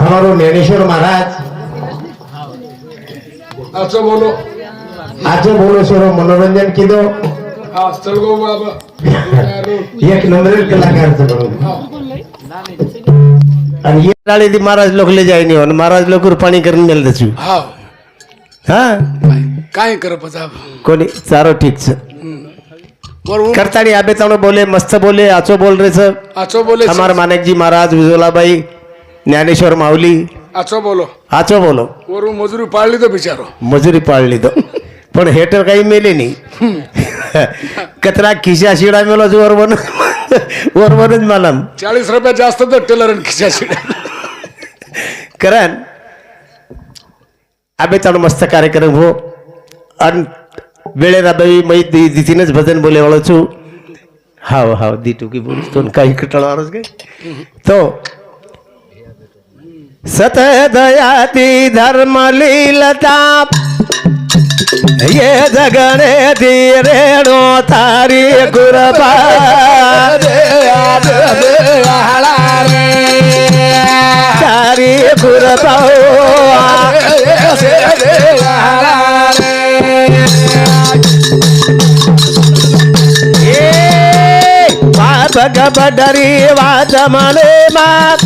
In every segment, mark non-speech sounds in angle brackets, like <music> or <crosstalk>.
हमारो ज्ञानेश्वर महाराज। अच्छा बोलो। अच्छा बोलो सरो मनोरंजन की दो <laughs> एक नंबर कलाकार आणि ये नाळे ती महाराज लोकले जाय नाही होणार महाराज लोक पाणी करून दिलं त्याची हा। काय कर कोणी? चारो ठीकच करता आणि आबे चांगलं बोले मस्त बोले आचो बोल रे सर. आचो बोले अमार मानकजी महाराज विजोलाबाई ज्ञानेश्वर माऊली. आचो बोलो. आचो बोलो. वरु मजुरी पाळली तो बिचारो. मजुरी पाळली तो. पण हे तर काही मेले नाही. <laughs> कचरा खिशा शिडा मेला जोर बन वर बन मला चाळीस रुपया जास्त टेलर खिशा शिडा. कारण आबे चांगलं मस्त कार्यक्रम हो. आणि વેળેના બે મય દીધીને જ ભજન બોલે વાળો છું હાવ હાવ દી ટૂંકી બોલીશ તો કઈ કટાળો કે તો સત દયાતી ધર્મ લીલતા ये जगणे धीरेणो तारी गुरबा तारी गुरबा बाबग बडरी वाद मने मात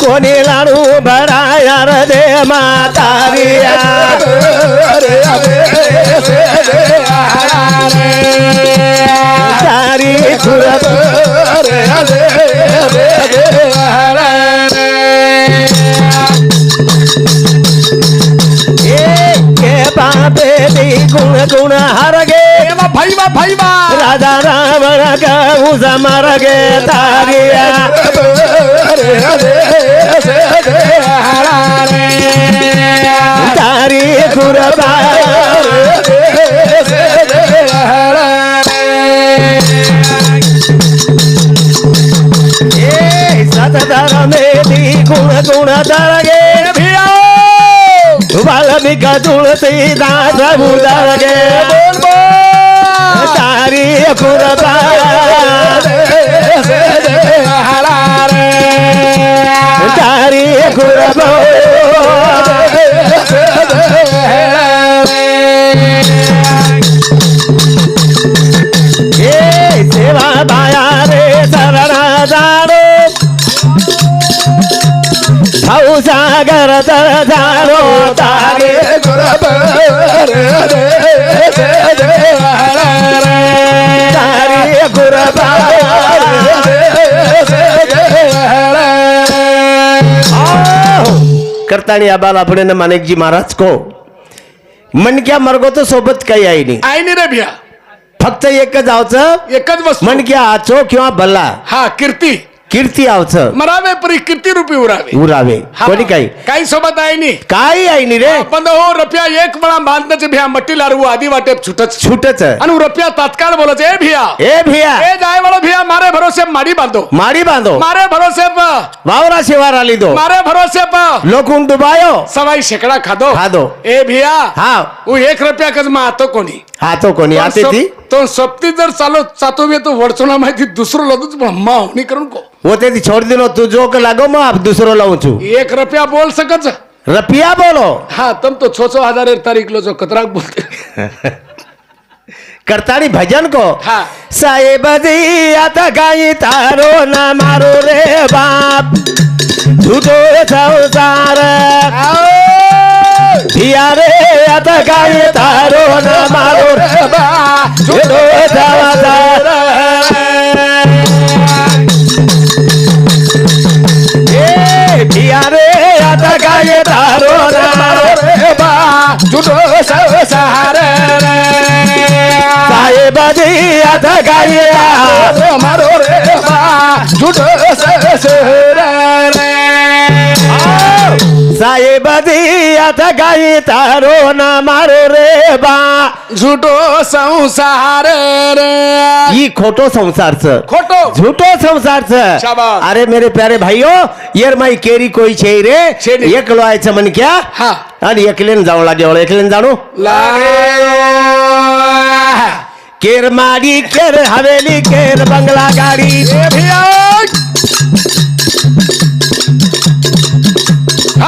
कोणी लाडू भराया रे दे मातारिया तारी गुरबा के बाबे दी गुण गुण हर गे भाई बा भाई बा राजा रावण गऊ समर गे तारिया। तारी गुरबा ए सतधर में दी गुण गुण दर गे भिया। वाल्मिक तुलसी दास उदर गे तारी गुरबा तारी गुरबा ए सेवा बाया रे जाणो भाऊ सागर तर जाणो तारे तारी करताणी आबाल आपण माणिकजी महाराज को मनक्या मर्गो तो सोबत काही आहे नाही. आई नाही रे भिया फक्त एकच आवचं एकच वस्तू. मनक्या आचो किंवा बल्ला. हा कीर्ती. कीर्ती आवचं. मरावे परी कीर्ती रूपी उरावे? उरावे. कोणी काही? काही सोबत आहे नाही काही आहे नाही रे. पण हो रपिया एक वेळा बांधण्याचे भिया मट्टी लारवू आधी वाटे छुटच. छूटच. आणि रपिया तात्काळ बोलायचे ए भिया. ए भिया. ए जाय वाला भिया मारे भरोसे माडी बांधो. माडी बांधो. मारे भरोसे वावरा शिवार आली दो. मारे भरोसे लोकून डुबायो सवाई शेकडा खादो. खादो. ए भिया. हा. वो एक रुपया कज मा आतो कोणी? हा तो कोणी आते ती? तो सप्ती जर चालो चातो बी तो वडचोना माहिती दुसरं लदूच ब्रह्मा होणी करून को. होते ती छोड दिलो तू जो के लागो मग आप दुसरो लावून छू. एक रुपया बोल सकच रपिया बोलो. हा तम तो छो छो हजार एक तारीख लो जो कतराक बोलते. करतानी भजन को? हा. साहेब आता काही तारो ना मारो रे बाप. झुटो संसार. धिया रे आता काय तारो ना मारो रे बाप झुटो ए धिया रे आता काय तारो ना मारो रे जुडो जुटो रे। साहेब जी आता काही मारो रे बा जुटो संसार साहेब जी आता काही तारो ना मारो रे बा. झुटो संसार रे. ही खोटो संसारच. खोटो. झूठो संसारच. शाबास. अरे मेरे प्यारे भाईओ येर माई केरी कोई छे रे. छेडी. एकलो आयचं म्हण क्या? हा. आणि एकलेन जाऊ लागे एकलेन जाणू? लागे. केर माडी केर हवेली केर बंगला गाड़ी. ए भैया.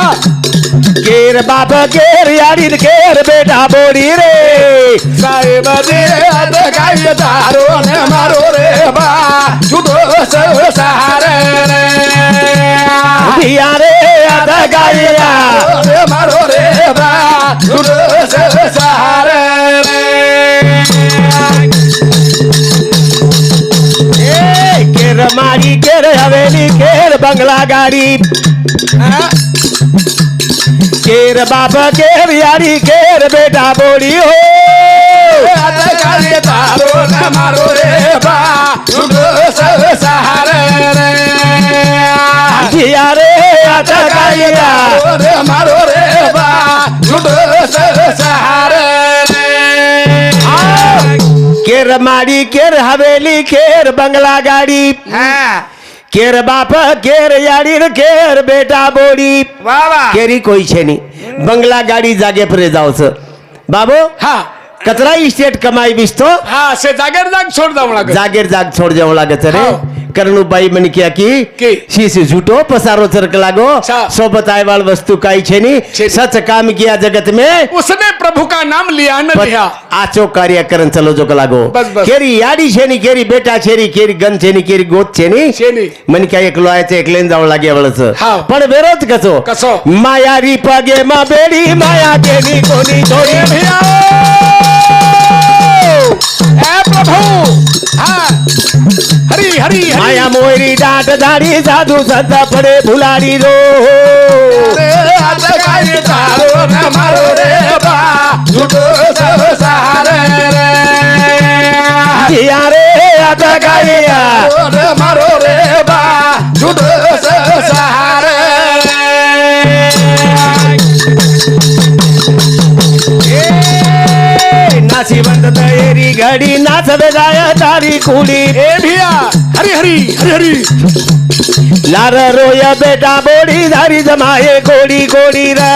गेर केर बाप केर यारी गेर बेटा बोरी रे. साहेब रे आता काय दारो ने मारो रे बा. जुदो सहारे रे. भिया रे आता गाया रे मारो रे बा. जुदो सहारे रे. ए, केर मारी केर हवेली केर बंगला गाड़ी. केर बाप केर यारी केर बेटा बोरी हो। मारो रे बा सहारे मारो बा सहारे रे केर माडी केर हवेली केर बंगला गाड़ी। हाँ। केर बाप केर यारीर केर बेटा बोडी. वावा केरी कोई छेनी बंगला गाडी जागे जाओ जाऊच बाबू हा. कचरा इस्टेट कमाई बिस्तो. हा से जागेर जाग छोड जाऊ लागत जागेर जाग छोड जाऊ लागत रे. हो. હા. કરણુ ભાઈ મને ક્યાં की की? शीश झूठो पसारो चरक लागो सा. सो बताए वाल वस्तु काई छे नी छे नी. सच काम किया जगत में उसने प्रभु का नाम लिया न पर लिया आचो कार्य करन चलो जो लागो बस, बस. केरी याडी છે ની કેરી બેટા છે ની કેરી ગન છે ની કેરી ગોત છે ની છે ની. મને ક્યાં એકલો આય છે એકલે જાવ લાગે વળસ હા. પણ વેરોત કસો કસો? માયારી પગે માં બેડી માયા કેની કોની ए છોડી भैया ए प्रभु हाँ हरी माया मोरी दाट दाढी साधू सदा पडे फुलाडी रो. रे आता काय मारो रे नाशी बंद सहार तयारी घडी नाच जाय तारी कुडी. रे भिया. हरी हरी हरी हरी. लार रोया बेटा बोडी धारी जमाए गोडी गोडी रे।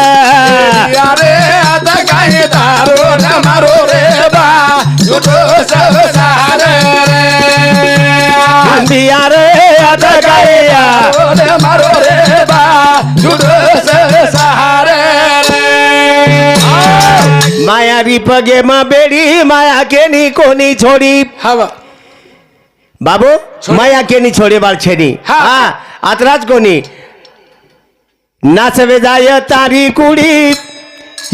आता काय दारो ना मारो रे बा। झुठो संसार रे। रे आता काय दारो मारो रे बा। जुटो झुठो संसार मायारी पगे मा बेडी माया केनी कोनी छोडी। हवा बाबू माया केनी छोडे बाळ छेनी. हा. आतराज कोणी? नाचवे जाय तारी कुडी.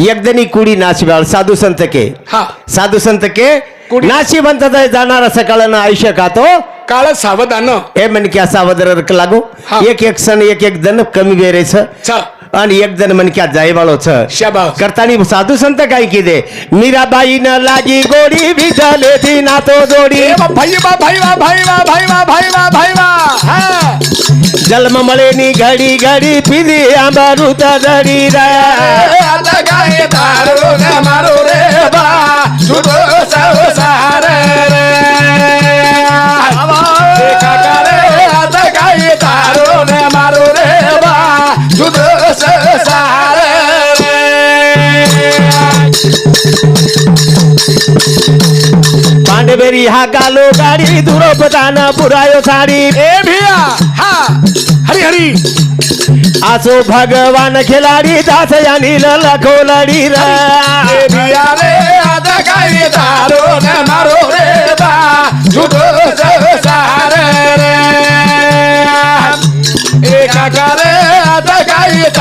एकदनी कुडी नाचव्याळ साधु संत के. हा. साधु संत के नाशी बनता जाणार सकाळनं आयुष्य तो? काळ सावधान. हे म्हणक्या सावध लागू. एक एक सण एक एक जण कमी बेरेच आणि एक जण म्हण क्या जायवाळो छ. शाबास. करतानी साधू संत काय किदे? मीराबाई न लागी गोडी विजले ती नातो जोडी. भाई बा भाई हा. जन्म मळेनी घडी घडी पिदी आंबारूत जडी रा. आता काय तारो न मारो रे बा. झूठो सब सहारे रे. ए, काका रे, आता काय तारो न मारो रे बा. झूठो सब सहारे रे पांडवेरी हा गालो गाडी दुरोपदान पुरायो साडी. ए भिया हा हरी हरी आसो भगवान खिलाडी दास यानी लखो लडी रा भिया रे आता काय तारो न मारो रे बा.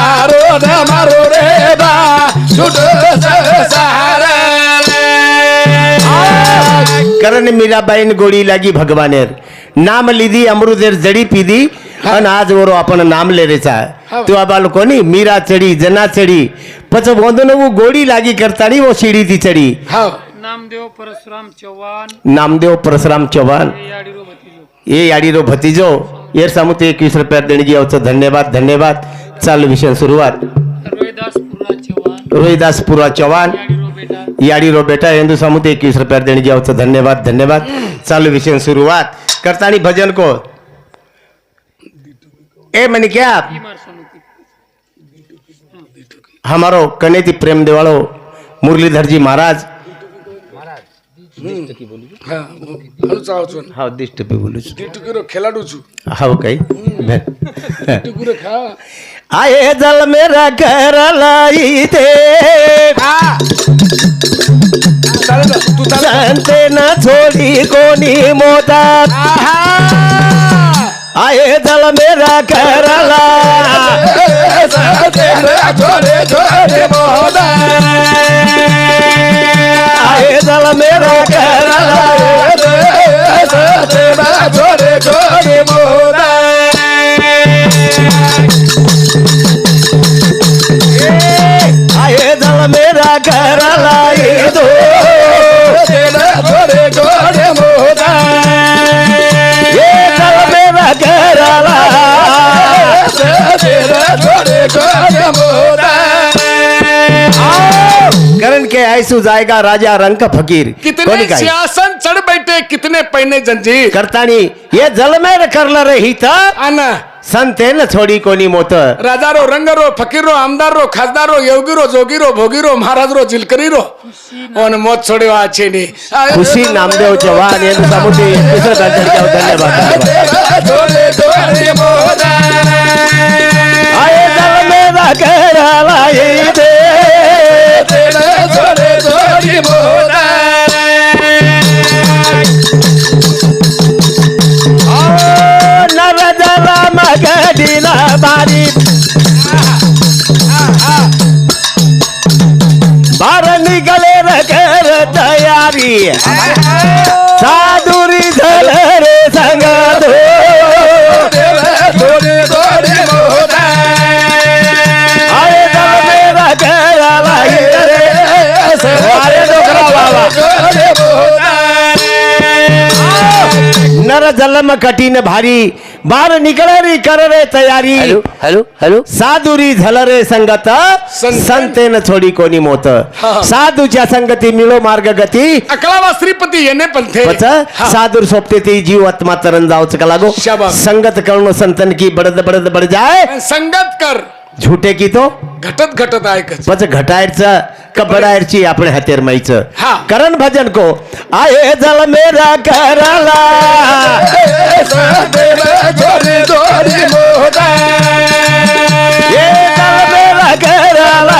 તારો ને મારો રે બા કરણ મીરાબાઈ ને ગોળી લાગી ભગવાને. નામ લીધી અમૃતેર જડી પીધી અને આજ ઓરો આપણને નામ લે રે છે. તો આ બાળકોની મીરા ચડી જના ચડી પછી વોંધો ને હું ગોળી લાગી કરતા નહીં હું સીડીથી ચડી. નામદેવ પરશુરામ ચૌહાણ. નામદેવ પરશુરામ ચૌહાણ. એ યાડીરો ભતીજો એર સામુ તે એકવીસ રૂપિયા દેણજી આવશે. ધન્યવાદ ધન્યવાદ. चालू विषय सुरुवात. रोहिदास पुरा चव्हाण. याडी रोबेटा हिंदू समुदाय एकवीस रुपया देणे जेवचा धन्यवाद धन्यवाद. चालू विषय सुरुवात. करता आणि भजन को ए म्हणे क्या? हमारो कनेती प्रेम देवालो मुरलीधर जी महाराज. हाव दिष्ट पे बोलू छु टिटुकुरो खेलाडू छु हाव काई टिटुकुरो खा आए जल मेरा घर लाई दे जानते ना छोड़ी कोनी मोदा आए दल मेरा करला छोरे छोरे मोदा आए दल मेरा करला पैसू जाएगा राजा रंग फकीर। कितने सियासन चढ़ बैठे कितने पहने जंजीर। करतानी ये जल जलमेर रही रे आना। संते न छोडी कोनी मोत। राजा रो रंग रो फकीर रो आमदार रो खासदार रो योगी रो जोगी रो भोगी रो महाराज रो जिलकरी रो ओन मोत छोड़ी वाचे ने खुशी नामदेव चव्हाण यांनी समुद्री दुसरं के धन्यवाद आये जलमेरा कराला दिला बारी. बार निघाले र कर तयारी सादुरी झालं नर जलम कठीण भारी बार निकळरी कर रे तयारी. हेलो हेलो साधुरी झल रे संगत संतेन छोडी कोनी मोत. साधूच्या संगती मिलो मार्ग गती. अकलावा श्रीपती येने पंथे साधु सोपते ती जीव आत्मा तरन जावच का लागो? संगत करणो संतन की बडद बडद बड जाय संगत कर. झुटे की तो? घटत घटत ऐकत बस घटायचं कबडायची आपण हत्यारमाईचं करण भजन को आये जल मेरा कराला जोरी कराला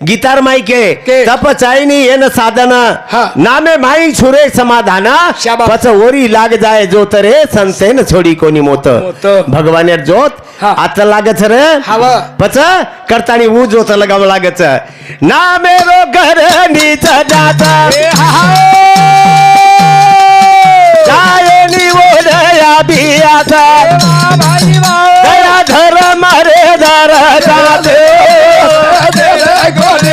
गीतार माई के. तप चायनी एन साधन. नामे माई छुरे समाधान. पच ओरी लाग जाय जो तरे संतेन छोडी कोणी मोत. भगवान जोत. आता लागत रे. पच करतानी ऊ जोत लगाव लागत ना मेरो घर नीच जाता जाय नी ओढया बियाचा दया धर मारे दार जाते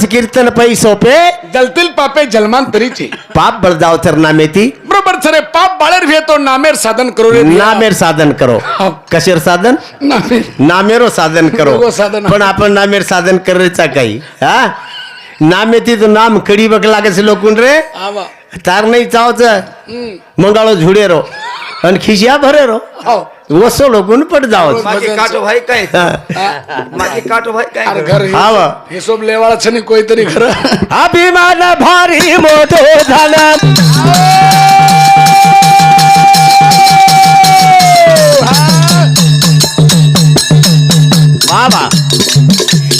दिवस कीर्तन पै सोपे जलतील पापे जलमान तरीचे पाप बळदाव तर नामे ती बरोबर सर पाप बाळेर घेतो नामेर साधन करो रे नामेर साधन करो कशेर साधन नामेर नामेरो साधन करो साधन. पण आपण नामेर साधन करायचा काही हा नामेती तर नाम कडी बघ लागेच लोकून रे तार नाही चावच मंगाळो झुडे रो आणि खिशिया भरे रो हो वसोलो गुण पट जाओ मागे काटो भाई काय? मागे काटो भाई काय? अरे घर हा. वा. हिशोब लेवाळाच नाही कोणतरी घर. अभिमान भारी मोठे झालं. बाबा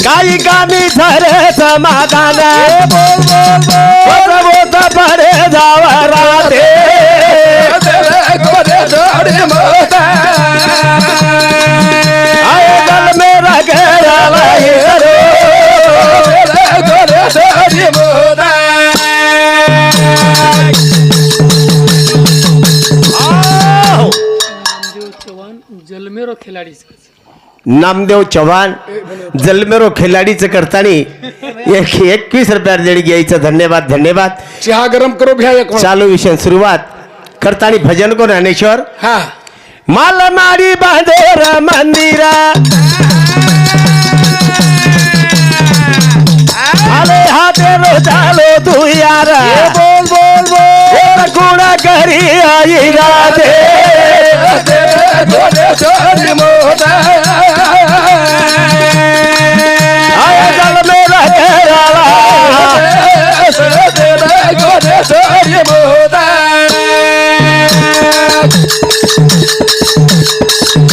काही कामी झाले समाधान बोल बोल बोल. पडे जावा राधे मेरा जलमेरो खिलाडी नामदेव चव्हाण जलमेरो खिलाडीचं करताना एक एकवीस रुपयावर देणगी यायचं. धन्यवाद धन्यवाद. चहा गरम करो भ्या एक वेळ. चालू विषय सुरुवात. करताना भजन कोण ज्ञानेश्वर? हा. माल माडी बांधेर मंदिरा. आले हाते रो चालो तू यार बोल बोल. बोल गुण करी आई राधे. आया जल मेरा.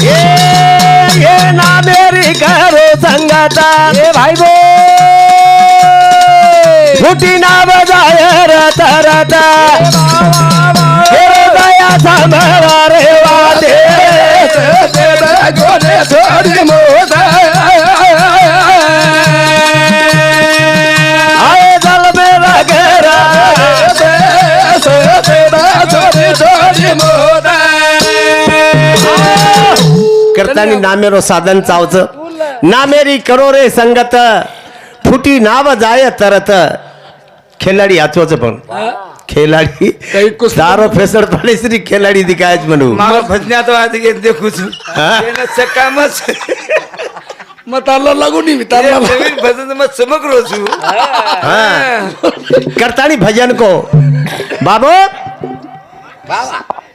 ये ना मेरी करो संगत ये भाई बो फुटी ना बजाय रत रत हे दया समरा रे वादे मोर करतानी नामेरो साधन चावच. नामेरी करो रे संगत फुटी नाव जाय तरत. खेळाडी आचवच पण. खेळाडी दारो फेसड पडेसरी खेळाडी दिकायच म्हणू भजण्यात आधी घेत देखू सकामच मग लागू नाही मी भजन मग समग्र छू हा. करतानी भजन को. बाबो.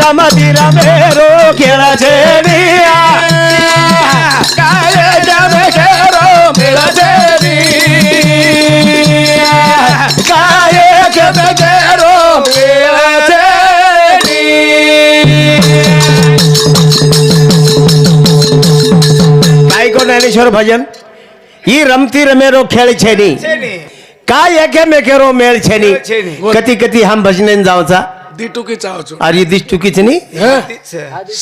रामति रामेरो केला जेनिया काले जमे केरो मेरा जेनिया काये जमे केरो मेरा जेनिया भाई को भजन? ये रामति रामेरो खेल छेनी. काय एके मेकेरो मेल छेनी. कति कति हम भजन जाऊँ था दी टुकी चावचो अरे दिस चुकीच नी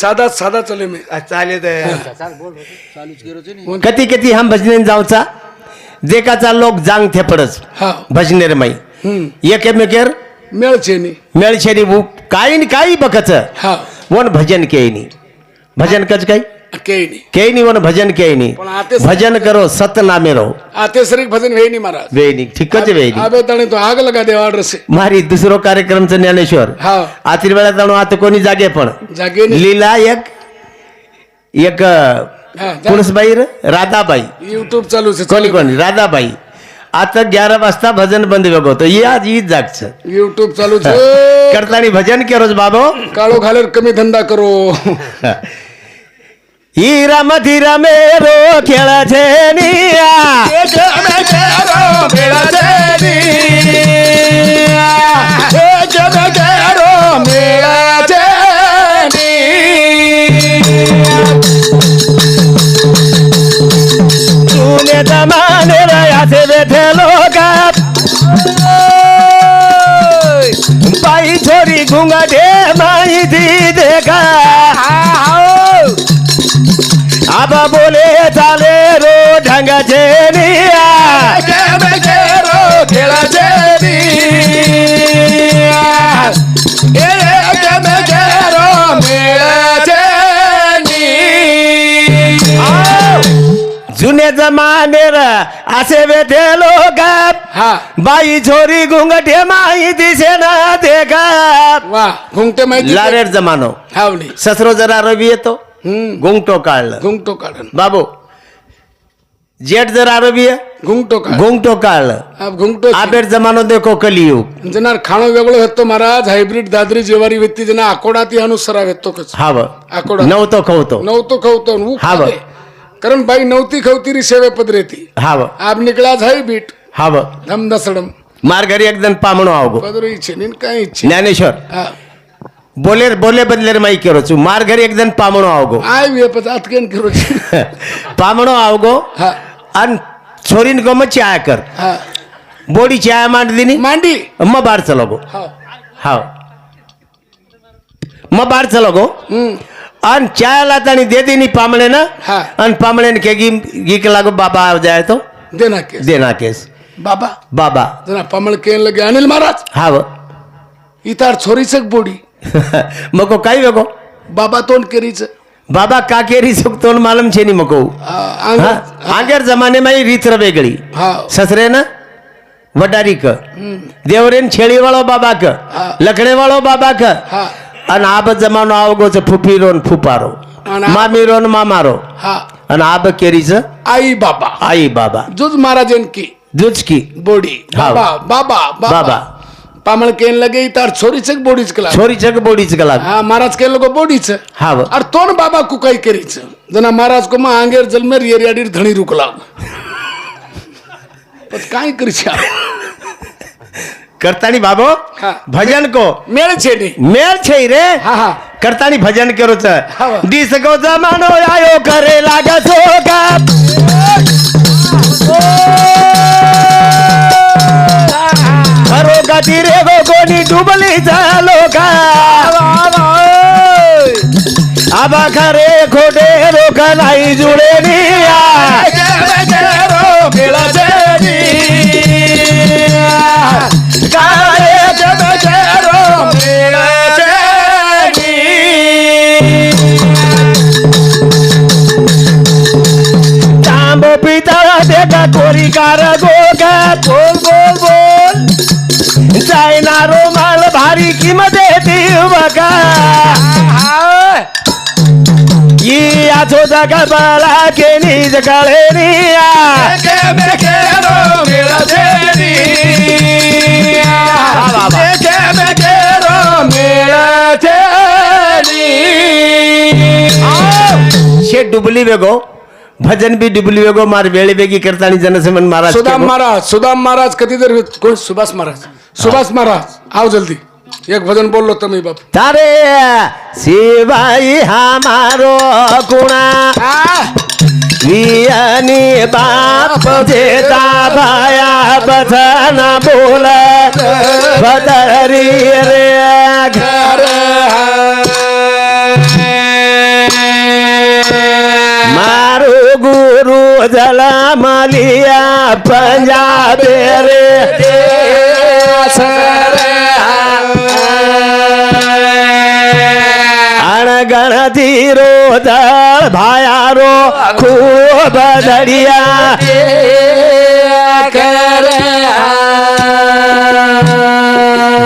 साधा साधा चले मी. चालेल कती कती हम भजने जावचा देकाचा लोक जांग थे पडस. हा. भजनेर माई. हम्म. एके मेकेर? मेळ छे नी. मेळ छे नी वो काही न काही बकच हा. वन भजन के नी भजन कच काही? काही नाही। के नी वन भजन के नी पण आते- भजन करो सत नामे रो आते सरीक भजन वेई नाही महाराज। वेणी ठीकच वेणी आबे तणे तो आग लगा देवा रसे मारी दुसरो कार्यक्रमचं ज्ञानेश्वर। हा। आतील वेळा जाणू आता कोणी जागे पण। जागे नाही। लीला एक एक हा, जा. पुरुषबाई र, राधाबाई। युट्यूब चालू कोणी कोणी राधाबाई। आता ग्यारा वाजता भजन बंद वेगळं होतं ये आज ईद जागच युट्यूब चालू <laughs> करतानी भजन केरोज बाबो। काळो घालेर कमी धंदा करो। <laughs> ही रम धीर मेरो खेळ छे निया तूने जमाने रया से बैठे लोग बाई छोरी घूंघटे आबा बोले चाले रो ढंगाचे निया रो खेळाचे रो मेळाचे जुने जमाने असे वेते लोक हा. बाई छोरी घुंगटे माई दिसे ना देखा वा घुंगटे माहिती लारेर जमानो. हावली ससरो जरा रवी येतो. हम्म. घुंगटो काढलं. घुंगटो काढन बाबू जेठ जरा रवी आहे? घुंगटो काढ घुंगटो काढलं. हा, घुंगटो आबेर जमानो देखो कलियुग. जनार खाणं वेगळं होतं महाराज. हायब्रिड दादरी जेवारी व्यक्ती जना आकोडा ती अनुसरा येतो कच. हाव आकोडा नव्हतो खवतो. नव्हतो खवतो. ऊ हा बा. कारण बाई नव्हती खवती री सेवे पदरेती हाव आब निकळा झाई बीट हाव धम दसडम मार घरी एकदम आवगो नीन काय इच्छे ज्ञानेश्वर हा. बोले बोले बदलेर माई केरो मार घरी एकदम पामणो आवगो आय आतकेन करू पामणो आवगो हा अन छोरीन गम चाय कर हा बोडी चाय मांड दिनी मांडी म बार चलो गो हा हाव म बार चलो गो हम्म अन चाय लातानी दे दिनी पामणे ना हा. अन पामणे ने के गी गी के लागो बाबा. ಬಾಬಾ ಜನ ಪಮಳಕೇನ್ लगे अनिल महाराज. हा इतार छोरीच बोडी. <laughs> मको काय वेगो बाबा तोंड केरीच. बाबा का केरी सुख तोंड मालम छे मको आगेर जमाने माई रीत वेगळी. ससरे ना? वडारी क. देवरेन छेळी वाळो बाबा क. लकडे वाळो बाबा क. आणि अन आब जमानो आवगो फुफीरो न फुपारो. मामी रोन न मामारो. आणि अन आब केरीच? आई बाबा. आई बाबा. जुज महाराज की. दुचकी. बोडी. बाबा बाबा बाबा. पामळ केन लगे तर छोरी एक बोडीच कला. छोरी चक बोडीच कला. हा महाराज केन लोक बोडीच. हा व. और तोन बाबा कु कई करीच. जना महाराज को मा आंगेर जलमेर येरियाडीर धणी रुकला. पण काय करीच करतानी बाबो भजन को. मेळ छेडी मेल छे रे. हा हा. करतानी भजन करो हा व. दिस को जमानो आयो करे लागा सोगा अरो गती रे गो कोणी डुबली झालो का? आबा खरे खोटे लोक नाही जुळे तांब पितळा देता कोरी कार गो गोल गोल देणारो माल भारी किंमत देतील बघा. आजो जगा बाला केली जगाळे रिया डुबली वेगो. भजन बी डुबली वेगो. मार वेळेवेगी करताना जनसेमन महाराज सुदाम महाराज सुदाम महाराज कधी जर कोण सुभाष महाराज? सुभाष महाराज आओ जल्दी। एक भजन बोललो तुम्ही बाप. तारे शिवाई हमारो गुणा। वियानी बाप जेता भाया बधन बोल। बदरी रे घर मारो गुरु जला मलिया पंजाब रे। અણગણથી રોદળ ભાયારો ખૂબ દડિયા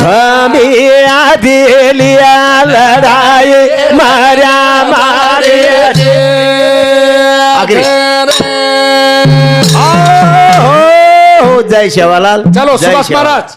ભમી આધેલિયા લડાઈ માર્યા મારે જય શેવાલાલ ચાલો જય સુભાષ શેવાલાલ. મહારાજ